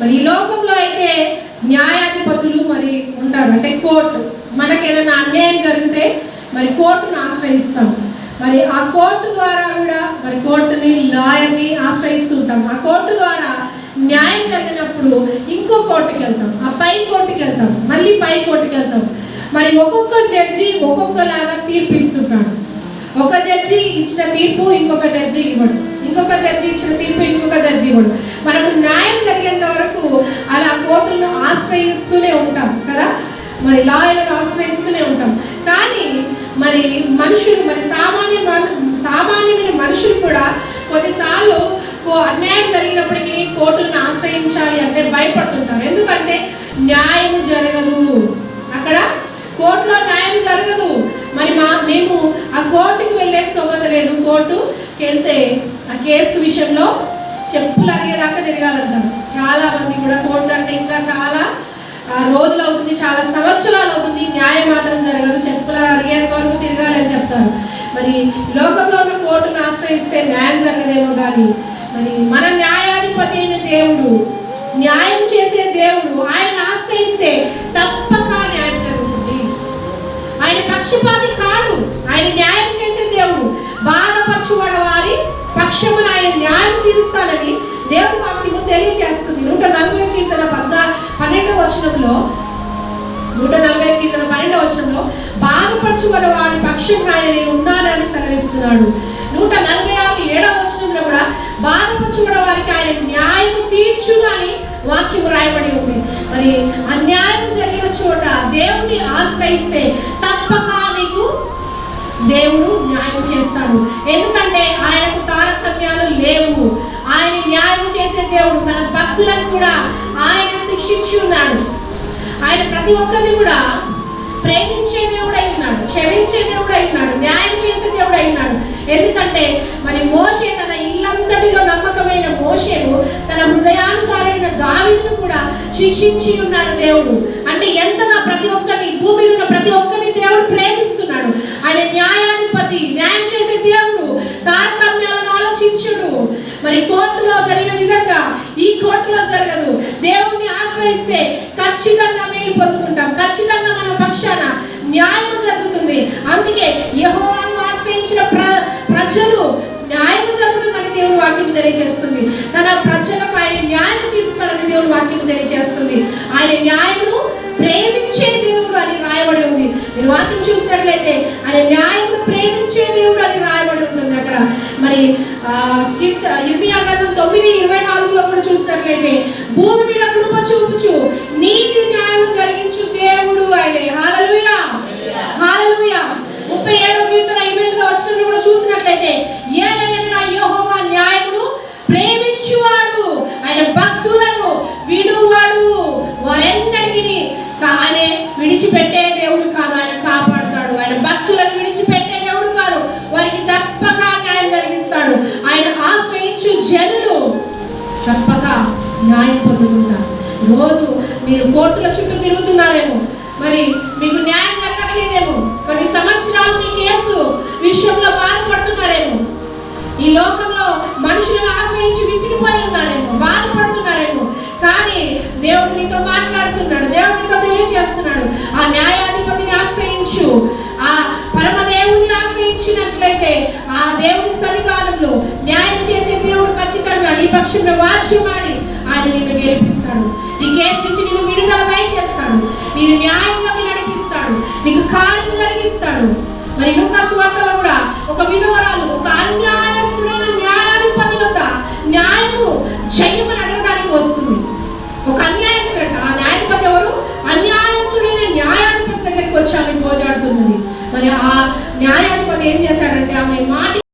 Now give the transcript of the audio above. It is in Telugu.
మరి ఈ లోకంలో అయితే న్యాయాధిపతులు మరి ఉంటారు. అంటే కోర్టు. మనకి ఏదైనా అన్యాయం జరిగితే మరి కోర్టును ఆశ్రయిస్తాం. మరి ఆ కోర్టు ద్వారా కూడా మరి కోర్టుని లాయర్ని ఆశ్రయిస్తూ ఉంటాం. ఆ కోర్టు ద్వారా న్యాయం జరిగినప్పుడు ఇంకో కోర్టుకి వెళ్తాం. ఆ పై కోర్టుకి వెళ్తాం. మళ్ళీ పై కోర్టుకి వెళ్తాం. మరి ఒక్కొక్క జడ్జి ఒక్కొక్కలాగా తీర్పిస్తుంటాడు. ఒక జడ్జి ఇచ్చిన తీర్పు ఇంకొక జడ్జి ఇవ్వడు. ఇంకొక జడ్జి ఇచ్చిన తీర్పు ఇంకొక జడ్జి ఇవ్వడు. మనకు న్యాయం జరిగేంత వరకు అలా కోర్టులను ఆశ్రయిస్తూనే ఉంటాం కదా? మరి లాయర్లను ఆశ్రయిస్తూనే ఉంటాం. కానీ మరి మనుషులు మరి సామాన్య సామాన్యమైన మనుషులు కూడా కొన్నిసార్లు కో- అన్యాయం జరిగినప్పటికీ కోర్టులను ఆశ్రయించాలి అంటే భయపడుతుంటారు. ఎందుకంటే న్యాయం జరగదు. అక్కడ కోర్టులో న్యాయం జరగదు. ఆ కోర్టుకి వెళ్ళే స్తోమత లేదు. కోర్టుకి వెళ్తే ఆ కేసు విషయంలో చెప్పులు అరిగేదాకా తిరగాలంటారు. చాలా మంది కూడా కోర్టు అంటే ఇంకా చాలా రోజులు అవుతుంది చాలా సంవత్సరాలు అవుతుంది న్యాయం మాత్రం జరగదు చెప్పులు అరిగే వరకు తిరగాలి అని చెప్తారు. మరి లోకంలో ఉన్న కోర్టును ఆశ్రయిస్తే న్యాయం జరగదేమో కానీ మరి మన న్యాయాధిపతి అయిన దేవుడు న్యాయం చేసే దేవుడు ఆయన ఆశ్రయిస్తే తప్పక న్యాయం జరుగుతుంది. ఆయన పక్షపాత పక్షమున ఆయన న్యాయం తీరుస్తానని దేవుడు వాక్యము తెలియజేస్తుంది. నూట నలభై కీర్తన పద్నా పన్నెండవ వచనంలో నూట నలభై కీర్తన పన్నెండవ వచనంలో బాధపరచుబడ వాడి పక్షమున ఆయన నేను ఉన్నానని సెలవిస్తున్నాడు. నూట నలభై ఆరు ఏడవ వచనంలో కూడా బాధపరచుబడ వారికి ఆయన న్యాయం తీర్చును అని వాక్యం రాయబడి ఉంది. మరి అన్యాయం జరిగిన చోట దేవుని ఆశ్రయిస్తే దేవుడు న్యాయం చేస్తాడు. ఎందుకంటే ఆయనకు తారతమ్యాలు లేవు. ఆయన న్యాయం చేసే దేవుడు తన భక్తులను కూడా ఆయన శిక్షించి ఉన్నాడు. ఆయన ప్రతి ఒక్కరిని కూడా ప్రేమించే దేవుడు అయి ఉన్నాడు. క్షమించే దేవుడు అయి ఉన్నాడు. న్యాయం చేసే దేవుడు అయినాడు ఉన్నాడు. ఎందుకంటే మరి మోషే తన ఇల్లంతటిలో నమ్మకమైన మోషేను తన హృదయానుసారమైన దావీదును కూడా శిక్షించి ఉన్నాడు దేవుడు అంటే ఎంతగా ప్రతి ఒక్కరిని భూమి మీద ఉన్న ప్రతి ఒక్కరిని దేవుడు ప్రేమిస్తున్నాడు ఆయన న్యాయాధిపతి న్యాయం చేసే దేవుడు తారతమ్యాలను ఆలోచించుడు మరి కోర్టులో జరిగిన విధంగా ఈ కోర్టులో జరగదు దేవుణ్ణి ఆశ్రయిస్తే ఖచ్చితంగా మేలు పొందుకుంటాం ఖచ్చితంగా మన పక్షాన న్యాయం జరుగుతుంది. అందుకే యహోవాను ఆశ్రయించిన ప్ర ప్రజలు న్యాయం జరుగుతుందని దేవుని వాక్యం తెలియజేస్తుంది. తన ప్రజలకు ఆయన న్యాయం తీర్చుతాడని దేవుని వాక్యం తెలియజేస్తుంది. ఆయన న్యాయమును ప్రేమించే దేవుడు అని రాయబడి ఉంది. మీరు వాక్యం చూసినట్లయితే ఆయన న్యాయమును ప్రేమించే దేవుడు అని రాయబడి ఉంటుంది అక్కడ. మరి ఆ, కీర్త ఇర్మియా గ్రంథం తొమ్మిది ఇరవై నాలుగులో కూడా చూసినట్లయితే భూమి మీద కృప చూపుచు నీతి న్యాయం జరిగించు దేవుడు ఆయనే హాలలుయా హాలలుయా ముప్పై ఏడవ కీర్తన ఇరవై వచ్చిన కూడా చూసినట్లయితే ఏదైనా యెహోవా న్యాయమును ప్రేమించువాడు ఆయన భక్తులను విడువాడు వారెన్నటికి ఆయన విడిచిపెట్టే దేవుడు కాదు ఆయన కాపాడుతాడు ఆయన భక్తులను విడిచిపెట్టే దేవుడు కాదు వారికి తప్పక న్యాయం జరిగిస్తాడు ఆయన ఆశ్రయించు జనులు తప్పక న్యాయం పొందుకుంటారు రోజు మీరు కోర్టుల చుట్టూ తిరుగుతున్నారేమో. మరి మీకు న్యాయం జరగట్లేదేమో కొన్ని సంవత్సరాలు మీ కేసు విషయంలో బాధపడుతున్నారేమో. ఈ లోకంలో మనుషులను ఆశ్రయించి విసిగిపోయి ఉన్నారేమో. బాధపడుతున్నారేమో. కానీ దేవుడు మీతో మాట్లాడుతున్నాడు. దేవుడు మీతో తెలియజేస్తున్నాడు. ఆ న్యాయం ఆశ్రయించు ఆ పరమదేవుని ఆశ్రయించినట్లయితే ఆ దేవుని సన్నిధానంలో న్యాయం చేసే దేవుడు ఖచ్చితంగా నీ ఆయన నిన్ను గెలిపిస్తాడు. నీ కేసు నుంచి నిన్ను విడుదల దయచేస్తాడు. నేను న్యాయంలోకి నడిపిస్తాడు. నీకు కార్యం కలిగిస్తాడు. మరి లూకాసు వార్తలో కూడా ఒక విధవరాలు ఒక అన్యాయస్తుడైన న్యాయాధిపతి యొక్క న్యాయము జయమని అడగడానికి వస్తుంది. ఒక అన్యాయస్తుడట. ఆ న్యాయాధిపతి ఎవరు? అన్యాయస్తుడైన న్యాయాధిపతి దగ్గరికి వచ్చి ఆమె గోజాడుతున్నది. మరి ఆ న్యాయాధిపతి ఏం చేశాడంటే ఆమె మాట